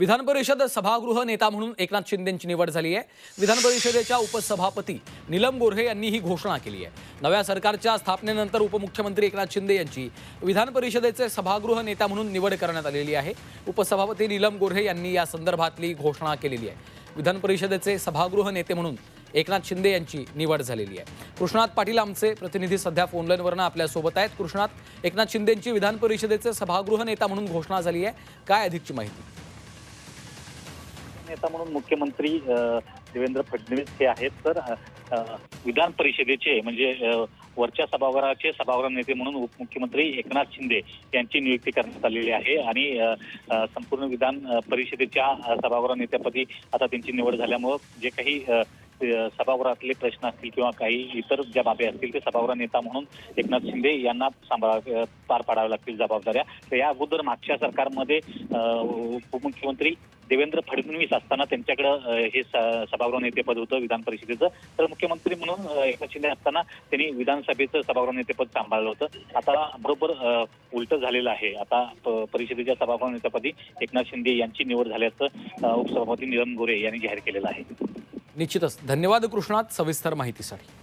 विधान परिषद सभागृह नेता म्हणून एकनाथ शिंदेंची निवड झाली आहे. विधान परिषदेच्या उपसभापती निलम गोऱ्हे यांनी ही घोषणा केली आहे. नव्या सरकारच्या स्थापनेनंतर उपमुख्यमंत्री एकनाथ शिंदे यांची विधान परिषदेचे सभागृह नेता म्हणून निवड करण्यात आलेली आहे. उपसभापती नीलम गोऱ्हे यांनी या संदर्भातली घोषणा केलेली आहे. विधान परिषदेचे सभागृह नेते म्हणून एकनाथ शिंदे यांची निवड झालेली आहे. कृष्णात पाटील आमचे प्रतिनिधी सध्या फोनलाईनवरनं आपल्यासोबत आहेत. कृष्णात एकनाथ शिंदेंची विधान परिषदेचे सभागृह नेता म्हणून घोषणा झाली आहे. काय अधिकची माहिती? नेता म्हणून मुख्यमंत्री देवेंद्र फडणवीस हे आहेत. तर विधान परिषदेचे म्हणजे वरच्या सभागृहाचे सभागृह नेते म्हणून उपमुख्यमंत्री एकनाथ शिंदे यांची नियुक्ती करण्यात आलेली आहे. आणि संपूर्ण विधान परिषदेच्या सभागृह नेत्यापदी आता त्यांची निवड झाल्यामुळं जे काही सभागृहातले प्रश्न असतील किंवा काही इतर ज्या बाबी असतील ते सभागृह नेता म्हणून एकनाथ शिंदे यांना सांभाळ पार पाडाव्या लागतील जबाबदाऱ्या. तर या अगोदर मागच्या सरकारमध्ये उपमुख्यमंत्री देवेंद्र फडणवीस असताना त्यांच्याकडे हे स- सभागृह नेतेपद होतं विधान परिषदेचं. तर मुख्यमंत्री म्हणून एकनाथ शिंदे असताना त्यांनी विधानसभेचं सभागृह नेतेपद सांभाळलं होतं. आता बरोबर उलट झालेलं आहे. आता प- परिषदेच्या सभागृह नेतेपदी एकनाथ शिंदे यांची निवड झाल्याचं उपसभापती निलम गोरे यांनी जाहीर केलेलं आहे. निश्चितच. धन्यवाद कृष्णात. सविस्तर माहितीसाठी.